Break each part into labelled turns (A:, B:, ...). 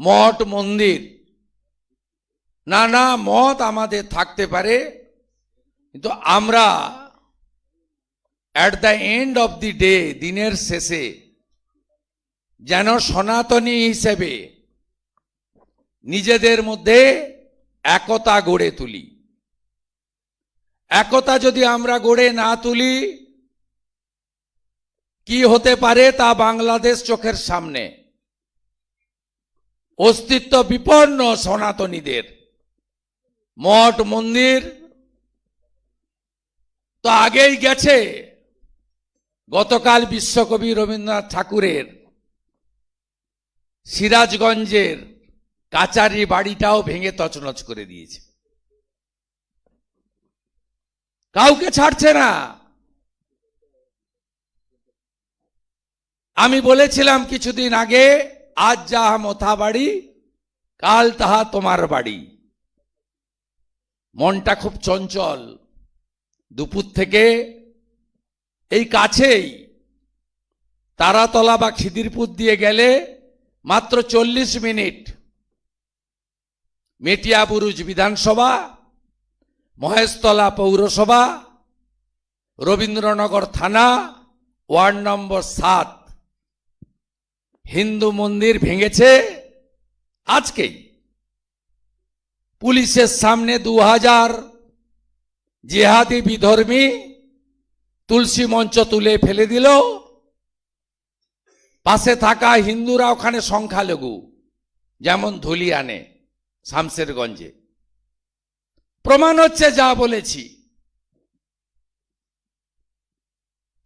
A: মঠ মন্দির। নানা মত আমাদের থাকতে পারে, কিন্তু আমরা at the end of the day দিনের শেষে, যেন সনাতনী হিসেবে নিজেদের মধ্যে একতা গড়ে তুলি। একতা যদি আমরা গড়ে না তুলি, কি হতে পারে তা বাংলাদেশ চোখের সামনে? অস্তিত্ব বিপন্ন সনাতনীদের। মঠ, মন্দির তো আগেই গেছে। গতকাল বিশ্বকবি রবীন্দ্রনাথ ঠাকুরের সিরাজগঞ্জের কাচারি বাড়িটাও ভেঙে তছনছ করে দিয়েছে। কাউকে ছাড়ছে না। আমি বলেছিলাম কিছুদিন আগে আজ যাহা মথা বাড়ি, কাল তাহা তোমার বাড়ি। মনটা খুব চঞ্চল। দুপুর থেকে এই কাছেই তারাতলা বা খিদিরপুর দিয়ে গেলে মাত্র চল্লিশ মিনিট। মেটিয়াবুরুজ বিধানসভা, মহেশতলা পৌরসভা, রবীন্দ্রনগর থানা, ওয়ার্ড নম্বর সাত। হিন্দু মন্দির ভেঙেছে আজকেই। পুলিশের সামনে দু হাজার জেহাদি বিধর্মী তুলসী মঞ্চ তুলে ফেলে দিল। পাশে থাকা হিন্দুরা ওখানে সংখ্যালঘু, যেমন ধুলিয়ানে শামসেরগঞ্জে প্রমাণ হচ্ছে যা বলেছি।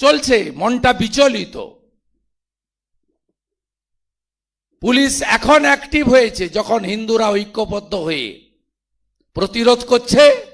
A: চলছে, মনটা বিচলিত। পুলিশ এখন অ্যাক্টিভ হয়েছে যখন হিন্দুরা ঐক্যবদ্ধ হয়ে প্রতিরোধ করছে।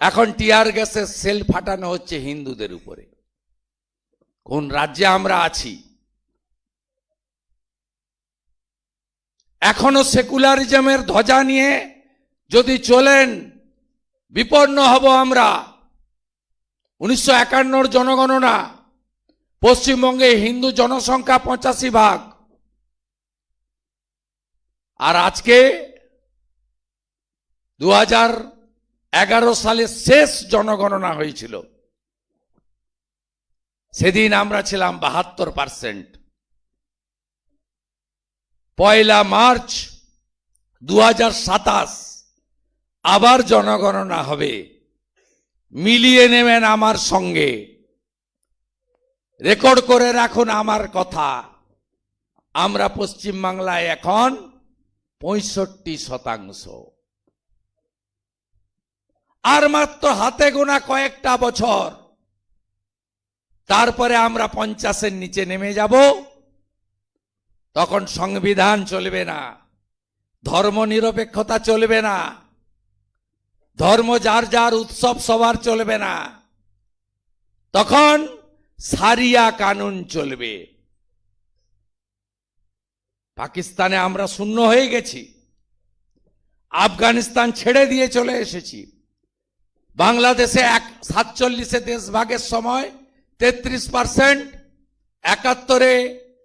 A: এখন টিয়ার গ্যাসের সেল ফাটানো হচ্ছে হিন্দুদের উপরে। কোন রাজ্যে আমরা আছি? এখনও সেকুলারিজমের ধ্বজা নিয়ে যদি চলেন, বিপন্ন হব আমরা। উনিশশো একান্নর জনগণনা পশ্চিমবঙ্গে হিন্দু জনসংখ্যা পঁচাশি ভাগ। আর আজকে দু এগারো সালে শেষ জনগণনা হয়েছিল। সেদিন আমরা ছিলাম বাহাত্তর পার্সেন্ট। পয়লা মার্চ দু হাজার সাতাশ আবার জনগণনা হবে। মিলিয়ে নেবেন আমার সঙ্গে। রেকর্ড করে রাখুন আমার কথা। আমরা পশ্চিমবাংলায় এখন পঁয়ষট্টি শতাংশ। আর মাত্র হাতে গোনা কয়েকটা বছর। তারপরে আমরা পঞ্চাশের নিচে নেমে যাব। তখন সংবিধান চলবে না। ধর্ম নিরপেক্ষতা চলবে না। ধর্ম যার যার উৎসব সবার চলবে না। তখন সারিয়া কানুন চলবে। পাকিস্তানে আমরা শূন্য হয়ে গেছি। আফগানিস্তান ছেড়ে দিয়ে চলে এসেছি। বাংলাদেশে এক সাতচল্লিশে দেশ ভাগের সময় তেত্রিশ পার্সেন্ট, একাত্তরে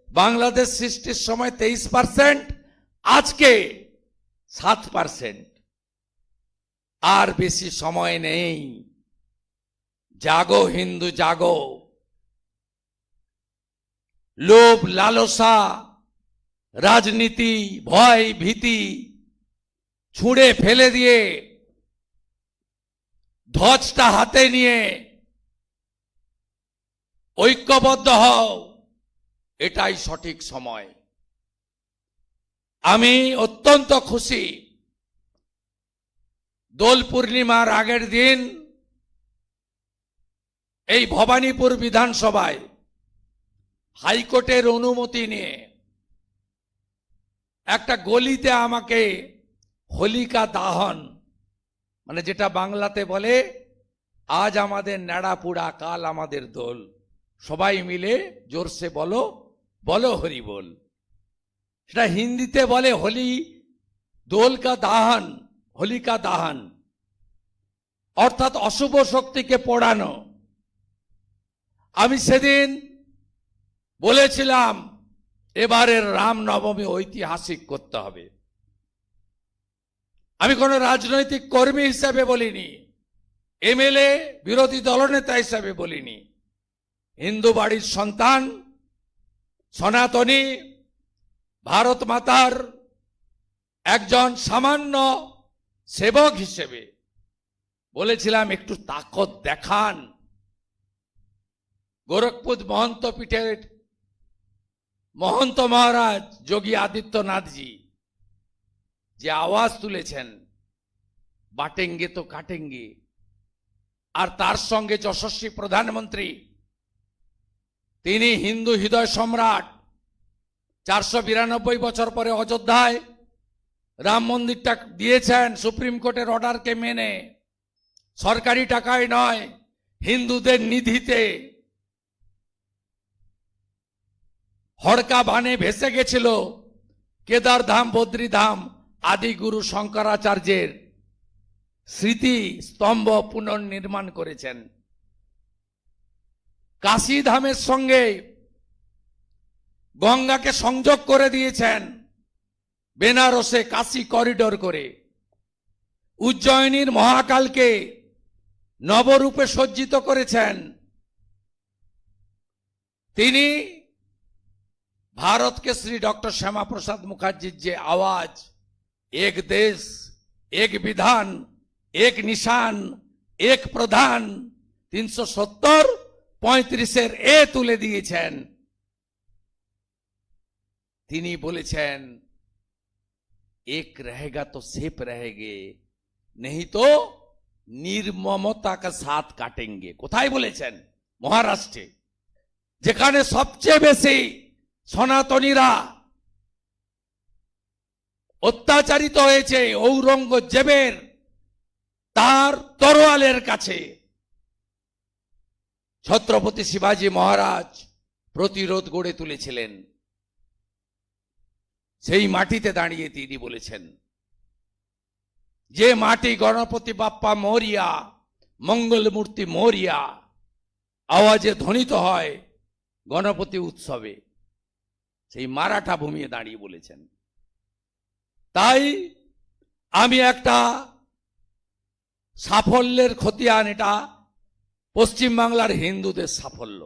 A: বাংলাদেশ সৃষ্টির সময় তেইশ পার্সেন্ট, আজকে সাত পার্সেন্ট। আর বেশি সময় নেই। জাগো হিন্দু, জাগো। লোভ, লালসা রাজনীতি, ভয়, ভীতি ছুঁড়ে ফেলে দিয়ে ধ্বজটা হাতে নিয়ে ঐক্যবদ্ধ হও। এটাই সঠিক সময়। আমি অত্যন্ত খুশি। দোল পূর্ণিমার আগের দিন এই ভবানীপুর বিধানসভায় হাইকোর্টের অনুমতি নিয়ে একটা গলিতে আমাকে হোলিকা দাহন মানে যেটা বাংলাতে বলে, আজ আমাদের ন্যাড়া পুড়া, কাল আমাদের দোল। সবাই মিলে জোরসে বলো বলো হরি বল। সেটা হিন্দিতে বলে হোলি, দোল কা দাহন হোলিকা দাহন। অর্থাৎ অশুভ শক্তিকে পোড়ানো। আমি সেদিন বলেছিলাম এবারের রামনবমী ঐতিহাসিক করতে হবে। আমি কোনো রাজনৈতিক কর্মী হিসাবে বলিনি, এমএলএ, বিরোধী দলনেতা হিসাবে বলিনি। হিন্দু বাড়ির সন্তান, সনাতনী, ভারত মাতার একজন সামান্য সেবক হিসেবে বলেছিলাম, একটু তাকত দেখান। গোরখপুর মহন্ত পীঠের মহন্ত মহারাজ, যোগী আদিত্যনাথজি, যে আওয়াজ তুলেছেন, বাটেঙ্গে তো কাটেঙ্গে। আর তার সঙ্গে যশস্বী প্রধানমন্ত্রী, তিনি হিন্দু হৃদয় সম্রাট, চারশো বিরানব্বই বছর পরে অযোধ্যায় রাম মন্দিরটা দিয়েছেন, সুপ্রিম কোর্টের অর্ডারকে মেনে। সরকারি টাকায় নয়, হিন্দুদের নিধিতে হড়কা বানে ভেসে গেছিল কেদার ধাম বদ্রী ধাম আদি গুরু শঙ্করাচার্যের স্মৃতি স্তম্ভ পুনর্নির্মাণ করেছেন। কাশী ধামের সঙ্গে গঙ্গাকে সংযোগ করে দিয়েছেন বেনারসে কাশী করিডোর করে। উজ্জয়িনীর মহাকালকে নবরূপে সজ্জিত করেছেন। তিনি ভারতকে শ্রী ডক্টর শ্যামাপ্রসাদ মুখার্জির যে আওয়াজ এক দেশ এক বিধান এক নিশান এক প্রধান তিনশো সত্তর পঁয়ত্রিশের এ তুলে দিয়েছেন তিনি বলেছেন এক रहेगा তো সেপ रहेगे নেই তো নির্মমতা কা সাথ কাটেঙ্গে কোথায় বলেছেন মহারাষ্ট্রে যেখানে সবচেয়ে বেশি সনাতনীরা অত্যাচারিত হয়েছে ঔরঙ্গজেবের তার তরোয়ালের কাছে। ছত্রপতি শিবাজী মহারাজ প্রতিরোধ গড়ে তুলেছিলেন। সেই মাটিতে দাঁড়িয়ে তিনি বলেছেন, যে মাটি গণপতি বাপ্পা মরিয়া মঙ্গলমূর্তি মরিয়া, আওয়াজে ধ্বনিত হয় গণপতি উৎসবে। সেই মারাঠা ভূমিয়ে দাঁড়িয়ে বলেছেন। তাই আমি একটা সাফল্যের খতিয়ান, এটা পশ্চিমবাংলার হিন্দুদের সাফল্য।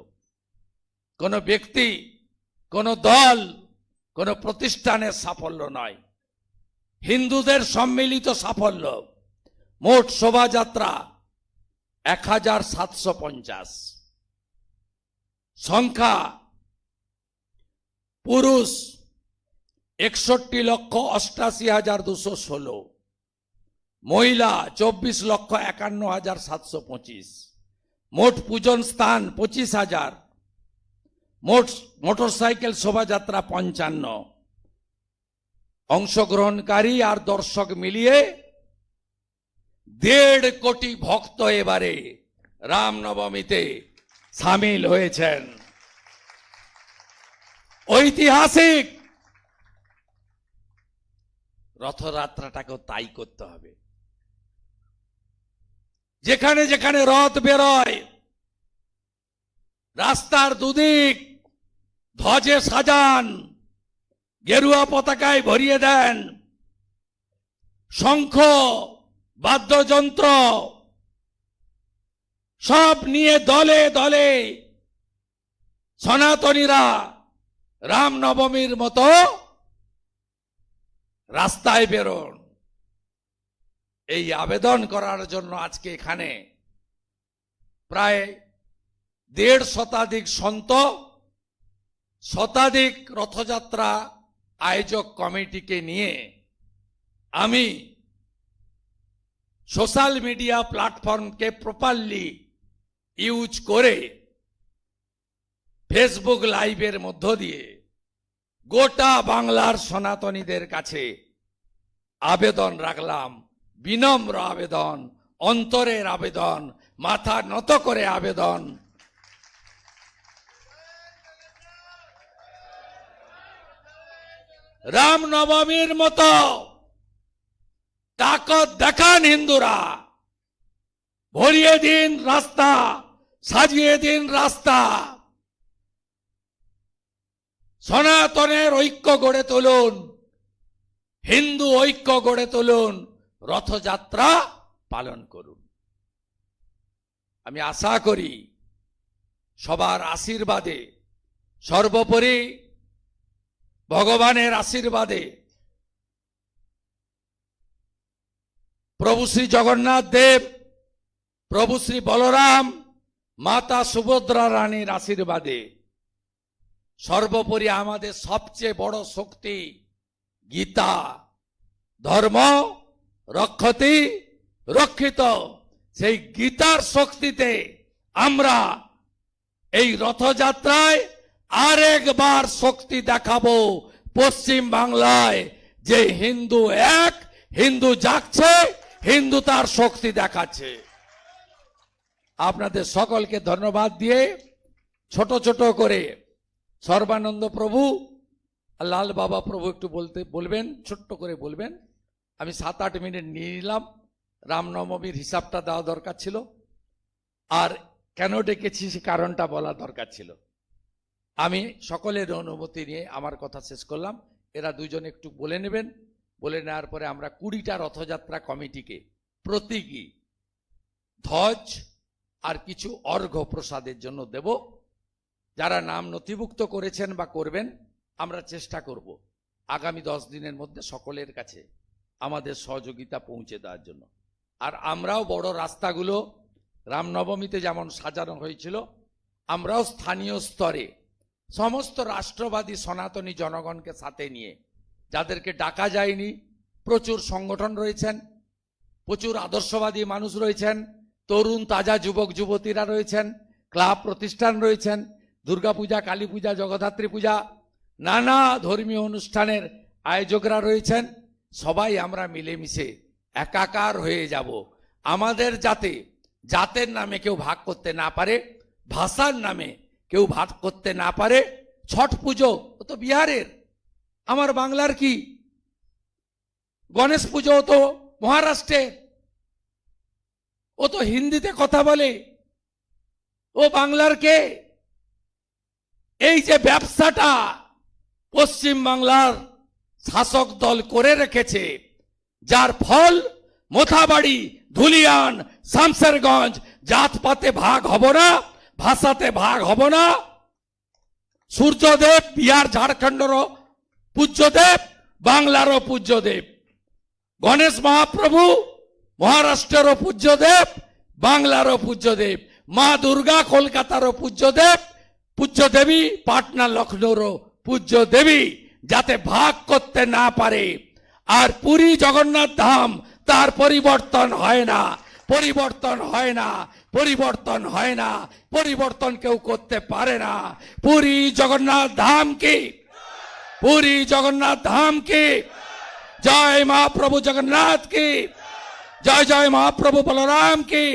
A: কোন ব্যক্তি, কোন দল, কোন প্রতিষ্ঠানের সাফল্য নয়। হিন্দুদের সম্মিলিত সাফল্য, মোট শোভাযাত্রা এক হাজার সাতশো পঞ্চাশ। সংখ্যা পুরুষ একষট্টি লক্ষ অষ্টাশি হাজার দুশো ষোলো। মহিলা চব্বিশ লক্ষ একান্ন হাজার সাতশো পঁচিশ। মোট পূজন স্থান পঁচিশ হাজার। মোট মোটরসাইকেল শোভাযাত্রা পঞ্চান্ন। অংশগ্রহণকারী আর দর্শক মিলিয়ে দেড় কোটি ভক্ত এবারে রামনবমীতে সামিল হয়েছেন। ঐতিহাসিক। রথযাত্রাটাকেও তাই করতে হবে। যেখানে যেখানে রথ বেরোয় রাস্তার দুদিক ধ্বজে সাজান গেরুয়া পতাকায় ভরিয়ে দেন শঙ্খ বাদ্যযন্ত্র সব নিয়ে দলে দলে সনাতনীরা রামনবমীর মতো রাস্তায় বেরোন। এই আবেদন করার জন্য আজকে এখানে প্রায় দেড় শতাধিক সন্ত, শতাধিক রথযাত্রা আয়োজক কমিটিকে নিয়ে আমি সোশ্যাল মিডিয়া প্ল্যাটফর্মকে প্রপারলি ইউজ করে ফেসবুক লাইভের মধ্য দিয়ে গোটা বাংলার সনাতনীদের কাছে আবেদন রাখলাম, বিনম্র আবেদন, অন্তরের আবেদন, মাথা নত করে আবেদন। রাম নবমীর মতো তাকত দেখান হিন্দুরা, ভরিয়ে দিন রাস্তা, সাজিয়ে দিন রাস্তা। সনাতনের ঐক্য গড়ে তুলুন। হিন্দু ঐক্য গড়ে তুলুন। রথযাত্রা পালন করুন। আমি আশা করি সবার আশীর্বাদে, সর্বোপরি ভগবানের আশীর্বাদে প্রভু শ্রী জগন্নাথ দেব, প্রভু শ্রী বলরাম, মাতা সুভদ্রা রানীর আশীর্বাদে সর্বোপরি আমাদের সবচেয়ে বড় শক্তি গীতা। ধর্ম, রক্ষতি, রক্ষিত। সেই গীতার শক্তিতে আমরা এই রথযাত্রায় আরেকবার শক্তি দেখাবো পশ্চিম বাংলায় যে হিন্দু এক, হিন্দু জাগছে, হিন্দু তার শক্তি দেখাচ্ছে। আপনাদের সকলকে ধন্যবাদ দিয়ে ছোট ছোট করে সর্বানন্দ প্রভু লাল বাবা প্রভু একটু বলতে, বলবেন, ছোট্ট করে বলবেন। আমি সাত আট মিনিট নিয়ে নিলাম। রামনবমীর হিসাবটা দেওয়া দরকার ছিল। আর কেন ডেকেছি সে কারণটা বলা দরকার ছিল। আমি সকলের অনুমতি নিয়ে আমার কথা শেষ করলাম। এরা দুজন একটু বলে নেবেন। বলে নেওয়ার পরে আমরা কুড়িটা রথযাত্রা কমিটিকে, প্রতীকী, ধ্বজ আর কিছু অর্ঘ্য প্রসাদের জন্য দেব। যারা নাম নথিভুক্ত করেছেন বা করবেন, আমরা চেষ্টা করব আগামী দশ দিনের মধ্যে সকলের কাছে আমাদের সহযোগিতা পৌঁছে দেওয়ার জন্য। আর আমরাও বড় রাস্তাগুলো, রামনবমীতে যেমন সাজানো হয়েছিল, আমরাও স্থানীয় স্তরে সমস্ত রাষ্ট্রবাদী সনাতনী জনগণকে সাথে নিয়ে, যাদেরকে ডাকা যায়নি, প্রচুর সংগঠন রয়েছেন, প্রচুর আদর্শবাদী মানুষ রয়েছেন, তরুণ, তাজা যুবক, যুবতীরা রয়েছেন, ক্লাব প্রতিষ্ঠান রয়েছেন দুর্গাপূজা কালী পূজা, জগদ্ধাত্রী পূজা, নানা ধর্মীয় অনুষ্ঠানের আয়োজকরা রয়েছেন। সবাই আমরা মিলেমিশে একাকার হয়ে যাব। আমাদের যাতে জাতের নামে কেউ ভাগ করতে না পারে, ভাষার নামে কেউ ভাগ করতে না পারে। ছট পুজো, ও তো বিহারের। আমার বাংলার কি? গণেশ পুজো তো মহারাষ্ট্রের ও তো হিন্দিতে কথা বলে। ও বাংলার কে? এই যে ব্যবসাটা পশ্চিম বাংলার শাসক দল করে রেখেছে, যার ফল মোথাবাড়ি, ধুলিয়ান, শামসেরগঞ্জ, জাতপাতে ভাগ হব না, ভাষাতে ভাগ হব না। সূর্যদেব, বিহার ঝাড়খণ্ডর পূজ্যদেব, বাংলারও পূজ্যদেব। গণেশ মহাপ্রভু, মহারাষ্ট্রেরও পূজ্যদেব, বাংলারও পূজ্যদেব। মা দুর্গা কলকাতারও পূজ্যদেব পূজ্য দেবী পাটনা লখনৌরও পূজ্য দেবী যাতে ভাগ করতে না পারে। আর পুরী জগন্নাথ ধাম তার পরিবর্তন হয় না, পরিবর্তন হয় না, পরিবর্তন হয় না, পরিবর্তন কেউ করতে পারে না। পুরী জগন্নাথ ধাম কি? পুরী জগন্নাথ ধাম কি? জয় মহাপ্রভু জগন্নাথ কি? জয় জয় মহাপ্রভু বলরাম কি?